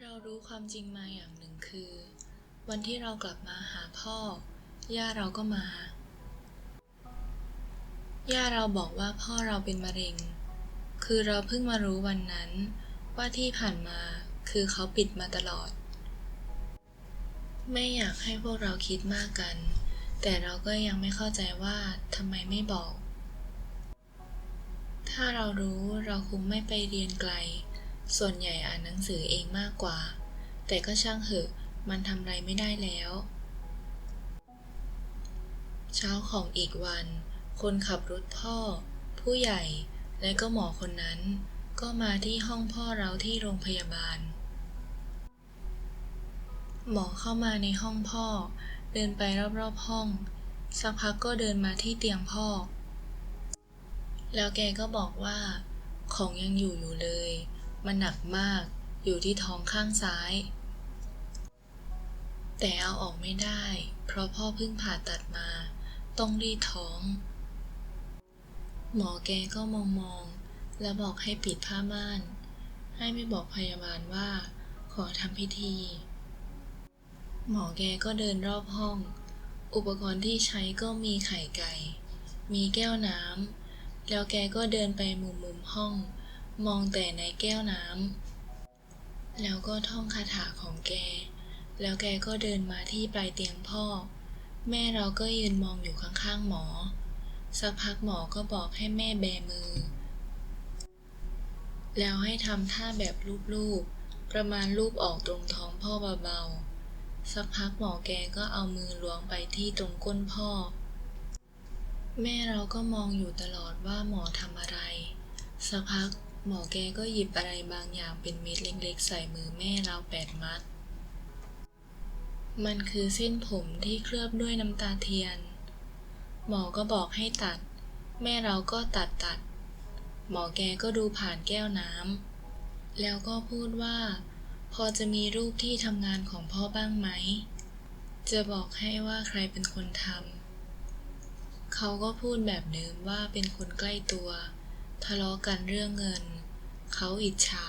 เรารู้ความจริงมาอย่างหนึ่งคือ วันที่เรากลับมาหาพ่อ ย่าเราก็มา ย่าเราบอกว่าพ่อเราเป็นมะเร็ง คือเราเพิ่งมารู้วันนั้น ว่าที่ผ่านมาคือเขาปิดมาตลอด ไม่อยากให้พวกเราคิดมากกัน แต่เราก็ยังไม่เข้าใจว่าทำไมไม่บอก ถ้าเรารู้เราคงไม่ไปเรียนไกล ส่วนใหญ่อ่านหนังสือเองมากกว่า แต่ก็ช่างเหอะ มันทำไรไม่ได้แล้ว เช้าของอีกวัน คนขับรถพ่อ ผู้ใหญ่และก็หมอคนนั้น ก็มาที่ห้องพ่อเราที่โรงพยาบาล หมอเข้ามาในห้องพ่อ เดินไปรอบๆห้อง สักพักก็เดินมาที่เตียงพ่อ แล้วแกก็บอกว่า ของยังอยู่อยู่เลย มันหนักมากอยู่ที่ท้องข้างซ้าย แต่เอาออกไม่ได้ เพราะพ่อเพิ่งผ่าตัดมา ต้องรีดท้อง หมอแกก็มองมองๆแล้วบอกให้ปิดผ้าม่าน ให้ไม่บอกพยาบาลว่า ขอทำพิธี หมอแกก็เดินรอบห้อง อุปกรณ์ที่ใช้ก็มีไข่ไก่ มีแก้วน้ำแล้วแกก็เดินไปมุมมุมห้อง มองแต่ในแก้วน้ำ แล้วก็ท่องคาถาของแก แล้วแกก็เดินมาที่ปลายเตียงพ่อ แม่เราก็ยืนมองอยู่ข้างๆหมอ สักพักหมอก็บอกให้แม่แบมือ แล้วให้ทำท่าแบบลูบๆประมาณลูบออกตรงท้องพ่อเบาๆ สักพักหมอแกก็เอามือล้วงไปที่ตรงก้นพ่อ แม่เราก็มองอยู่ตลอดว่าหมอทำอะไร สักพัก หมอแกก็หยิบอะไรบางอย่างเป็นเม็ดเล็กๆ ใส่มือแม่เราแปดมัด มันคือเส้นผมที่เคลือบด้วยน้ำตาเทียน หมอก็บอกให้ตัด แม่เราก็ตัดตัด หมอแกก็ดูผ่านแก้วน้ำแล้วก็พูดว่า พอจะมีรูปที่ทำงานของพ่อบ้างไหม จะบอกให้ว่าใครเป็นคนทำเขาก็พูดแบบเดิมว่าเป็นคนใกล้ตัว ทะเลาะกันเรื่องเงิน เขาอิจฉา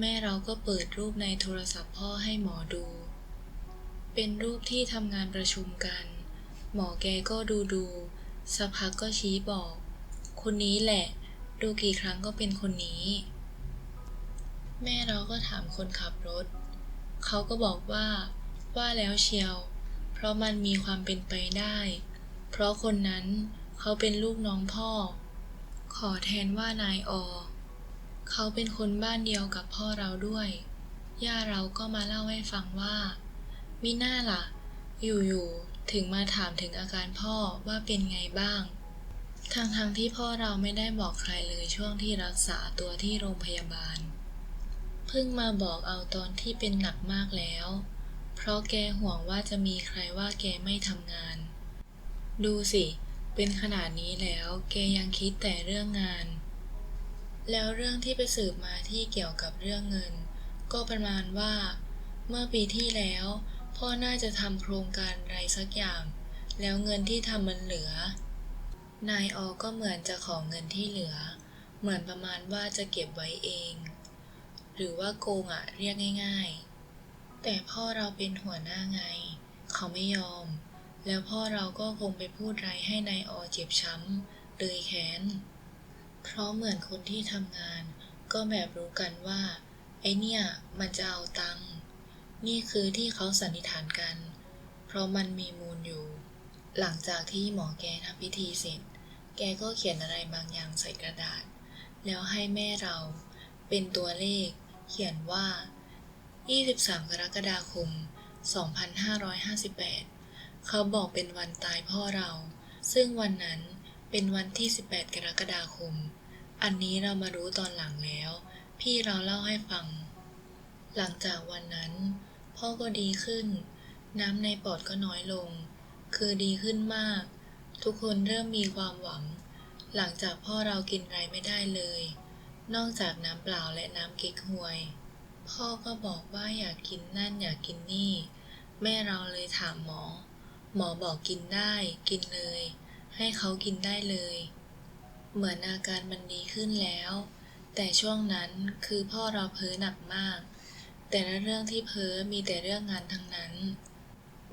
แม่เราก็เปิดรูปในโทรศัพท์พ่อให้หมอดู เป็นรูปที่ทำงานประชุมกัน หมอแกก็ดูดูสักพักก็ชี้บอก คนนี้แหละ ดูกี่ครั้งก็เป็นคนนี้ แม่เราก็ถามคนขับรถ เขาก็บอกว่า ว่าแล้วเชียว เพราะมันมีความเป็นไปได้ เพราะคนนั้นเขาเป็นลูกน้องพ่อ ขอแทนว่านายอ เขาเป็นคนบ้านเดียวกับพ่อเราด้วย ย่าเราก็มาเล่าให้ฟังว่ามิน่าล่ะ อยู่ๆ ถึงมาถามถึงอาการพ่อว่าเป็นไงบ้างทางทางๆที่พ่อเราไม่ได้บอกใครเลยช่วงที่รักษาตัวที่โรงพยาบาล เพิ่งมาบอกเอาตอนที่เป็นหนักมากแล้ว เพราะแกห่วงว่าจะมีใครว่าแกไม่ทำงาน ดูสิเเป็นขนาดนี้แล้วแกยังคิดแต่เรื่องงาน แล้วเรื่องที่ไปสืบมาที่เกี่ยวกับเรื่องเงิน ก็ประมาณว่า เมื่อปีที่แล้ว พ่อน่าจะทำโครงการอะไรสักอย่าง แล้วเงินที่ทำมันเหลือ นายอก็เหมือนจะขอเงินที่เหลือ เหมือนประมาณว่าจะเก็บไว้เอง หรือว่าโกงอะเรียกง่าย ๆ แต่พ่อเราเป็นหัวหน้าไง เขาไม่ยอม แล้วพ่อเราก็คงไปพูดไรให้นายอเจ็บช้ำเลยแค้น เพราะเหมือนคนที่ทำงาน ก็แบบรู้กันว่า ไอเนี่ย มันจะเอาตังค์ นี่คือที่เขาสันนิษฐานกัน เพราะมันมีมูลอยู่ หลังจากที่หมอแกทำพิธีเสร็จ แกก็เขียนอะไรบางอย่างใส่กระดาษ แล้วให้แม่เรา เป็นตัวเลข เขียนว่า 23 กรกฎาคม 2558 เขาบอกเป็นวันตายพ่อเรา ซึ่งวันนั้นเป็นวันที่ 18 กรกฎาคม อันนี้เรามารู้ตอนหลังแล้ว พี่เราเล่าให้ฟัง หลังจากวันนั้น พ่อก็ดีขึ้น น้ำในปอดก็น้อยลง คือดีขึ้นมาก ทุกคนเริ่มมีความหวัง หลังจากพ่อเรากินอะไรไม่ได้เลย นอกจากน้ำเปล่าและน้ำเก๊กฮวย พ่อก็บอกว่าอยากกินนั่นอยากกินนี่ แม่เราเลยถามหมอ หมอบอกกินได้ กินเลย ให้เขากินได้เลย เหมือนอาการมันดีขึ้นแล้ว แต่ช่วงนั้นคือพ่อเราเพ้อหนักมาก แต่ละเรื่องที่เพ้อมีแต่เรื่องงานทั้งนั้น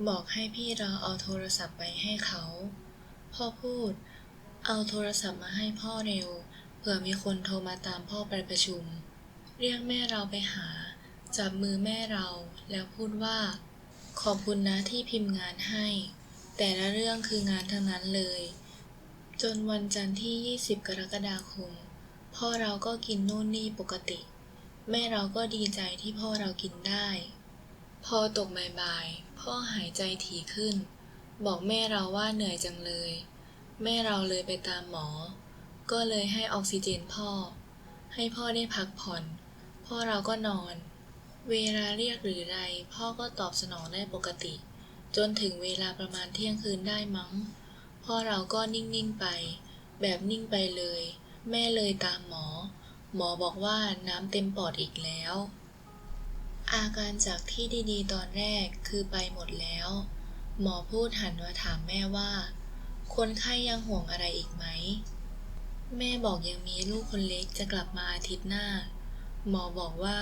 บอกให้พี่เราเอาโทรศัพท์ไปให้เขา พ่อพูด เอาโทรศัพท์มาให้พ่อเร็ว เผื่อมีคนโทรมาตามพ่อไปประชุม เรียกแม่เราไปหา จับมือแม่เราแล้วพูดว่า ขอบคุณนะที่พิมพ์งานให้ แต่ละเรื่องคืองานทั้งนั้นเลย จนวันจันทร์ที่ 20 กรกฎาคม พ่อเราก็กินนู่นนี่ปกติ แม่เราก็ดีใจที่พ่อเรากินได้ พอตกบ่ายๆพ่อหายใจถี่ขึ้น บอกแม่เราว่าเหนื่อยจังเลย แม่เราเลยไปตามหมอ ก็เลยให้ออกซิเจนพ่อ ให้พ่อได้พักผ่อน พ่อเราก็นอน เวลาเรียกหรือไร พ่อก็ตอบสนองได้ปกติ จนถึงเวลาประมาณเที่ยงคืนได้มั้ง พ่อเราก็นิ่ง ๆ ไป แบบนิ่งไปเลย แม่เลยตามหมอ หมอบอกว่าน้ำเต็มปอดอีกแล้ว อาการจากที่ดีๆ ตอนแรกคือไปหมดแล้ว หมอพูดหันมาถามแม่ว่า คนไข้ยังห่วงอะไรอีกไหม แม่บอกยังมีลูกคนเล็กจะกลับมาอาทิตย์หน้า หมอบอกว่า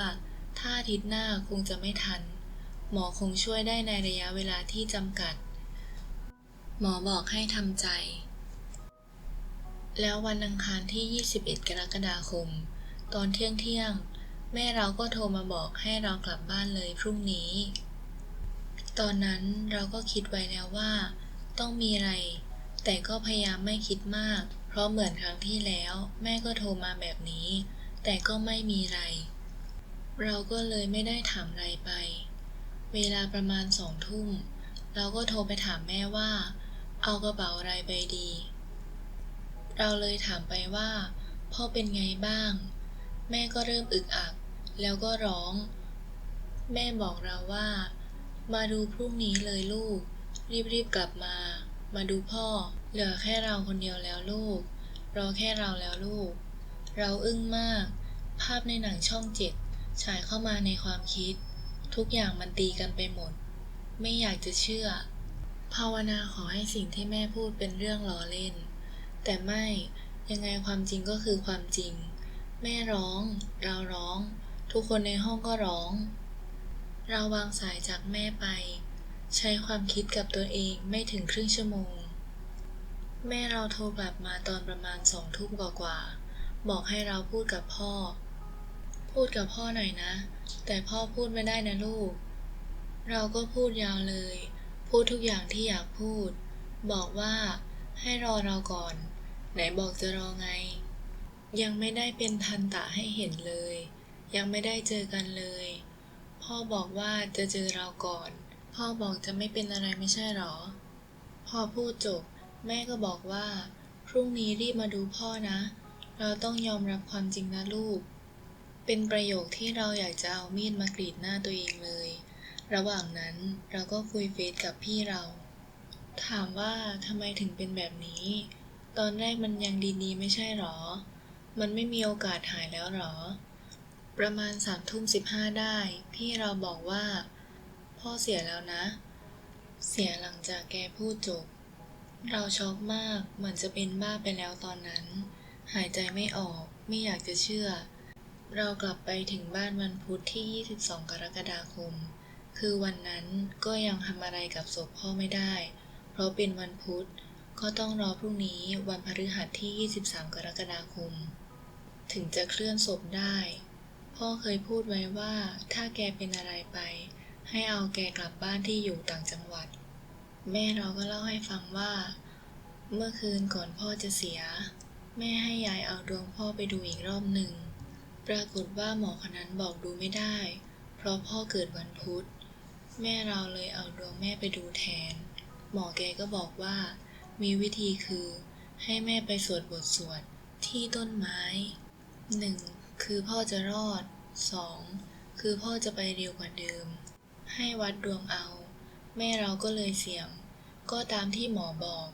ถ้าอาทิตย์หน้าคงจะไม่ทัน หมอคงช่วยได้ในระยะเวลาที่จำกัด หมอบอกให้ทำใจ แล้ววันอังคารที่ 21 กรกฎาคม ตอนเที่ยงเที่ยง แม่เราก็โทรมาบอกให้เรากลับบ้านเลยพรุ่งนี้ ตอนนั้นเราก็คิดไว้แล้วว่า ต้องมีอะไร แต่ก็พยายามไม่คิดมาก เพราะเหมือนครั้งที่แล้ว แม่ก็โทรมาแบบนี้ แต่ก็ไม่มีอะไร เราก็เลยไม่ได้ถามอะไรไป เวลาประมาณสองทุ่ม เราก็โทรไปถามแม่ว่า เอากระเป๋าอะไรไปดี เราเลยถามไปว่า พ่อเป็นไงบ้าง แม่ก็เริ่มอึกอัก แล้วก็ร้อง แม่บอกเราว่า มาดูพรุ่งนี้เลยลูก รีบๆกลับมา มาดูพ่อ เหลือแค่เราคนเดียวแล้วลูก รอแค่เราแล้วลูก เราอึ้งมาก ภาพในหนังช่องเจ็ด ฉายเข้ามาในความคิด ทุกอย่างมันตีกันไปหมด ไม่อยากจะเชื่อ ภาวนาขอให้สิ่งที่แม่พูดเป็นเรื่องล้อเล่น แต่ไม่ยังไงความจริงก็คือความจริง แม่ร้อง เราร้อง ทุกคนในห้องก็ร้อง เราวางสายจากแม่ไป ใช้ความคิดกับตัวเองไม่ถึงครึ่งชั่วโมง แม่เราโทรกลับมาตอนประมาณสองทุ่มกว่าๆบอกให้เราพูดกับพ่อ พูดกับพ่อหน่อยนะ แต่พ่อพูดไม่ได้นะลูก เราก็พูดยาวเลย พูดทุกอย่างที่อยากพูด บอกว่าให้รอเราก่อน ไหนบอกจะรอไง ยังไม่ได้เป็นทันตะให้เห็นเลย ยังไม่ได้เจอกันเลย พ่อบอกว่าจะเจอเราก่อน พ่อบอกจะไม่เป็นอะไรไม่ใช่หรอ พ่อพูดจบ แม่ก็บอกว่า พรุ่งนี้รีบมาดูพ่อนะ เราต้องยอมรับความจริงนะลูก เป็นประโยคที่เราอยากจะเอามีดมากรีดหน้าตัวเองเลย ระหว่างนั้นเราก็คุยเฟซกับพี่เรา ถามว่าทำไมถึงเป็นแบบนี้ ตอนแรกมันยังดีๆ ไม่ใช่หรอ มันไม่มีโอกาสหายแล้วหรอ ประมาณสามทุ่มสิบห้าได้ พี่เราบอกว่า พ่อเสียแล้วนะ เสียหลังจากแกพูดจบ เราช็อกมากเหมือนจะเป็นบ้าไปแล้วตอนนั้น หายใจไม่ออกไม่อยากจะเชื่อ เรากลับไปถึงบ้านวันพุธที่ 22 กรกฎาคม คือวันนั้นก็ยังทำอะไรกับศพพ่อไม่ได้ เพราะเป็นวันพุธ ก็ต้องรอพรุ่งนี้วันพฤหัสที่ 23 กรกฎาคม ถึงจะเคลื่อนศพได้ พ่อเคยพูดไว้ว่าถ้าแกเป็นอะไรไป ให้เอาแกกลับบ้านที่อยู่ต่างจังหวัด แม่เราก็เล่าให้ฟังว่า เมื่อคืนก่อนพ่อจะเสีย แม่ให้ยายเอาดวงพ่อไปดูอีกรอบหนึ่ง ปรากฏว่าหมอคนนั้นบอกดูไม่ได้ เพราะพ่อเกิดวันพุธ แม่เราเลยเอาดวงแม่ไปดูแทน หมอแกก็บอกว่า มีวิธีคือ ให้แม่ไปสวดบทสวดที่ต้นไม้หนึ่งคือพ่อจะรอดสองคือพ่อจะไปเร็วกว่าเดิม ให้วัดดวงเอา แม่เราก็เลยเสี่ยง ก็ตามที่หมอบอก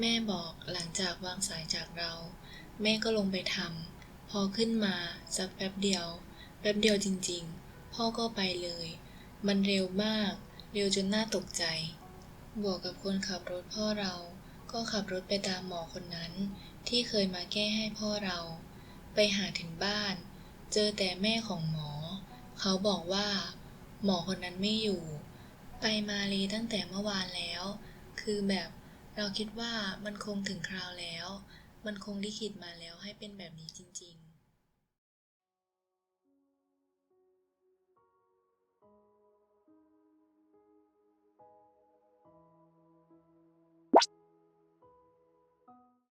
แม่บอกหลังจากวางสายจากเรา แม่ก็ลงไปทำ พอขึ้นมาสักแป๊บเดียว แป๊บเดียวจริงๆ พ่อก็ไปเลย มันเร็วมาก เร็วจนน่าตกใจ บวกกับคนขับรถพ่อเรา ก็ขับรถไปตามหมอคนนั้น ที่เคยมาแก้ให้พ่อเรา ไปหาถึงบ้าน เจอแต่แม่ของหมอ เขาบอกว่า หมอคนนั้นไม่อยู่ ไปมาลีตั้งแต่เมื่อวานแล้ว คือแบบเราคิดว่ามันคงถึงคราวแล้ว มันคงลิขิตมาแล้วให้เป็นแบบนี้จริง ๆ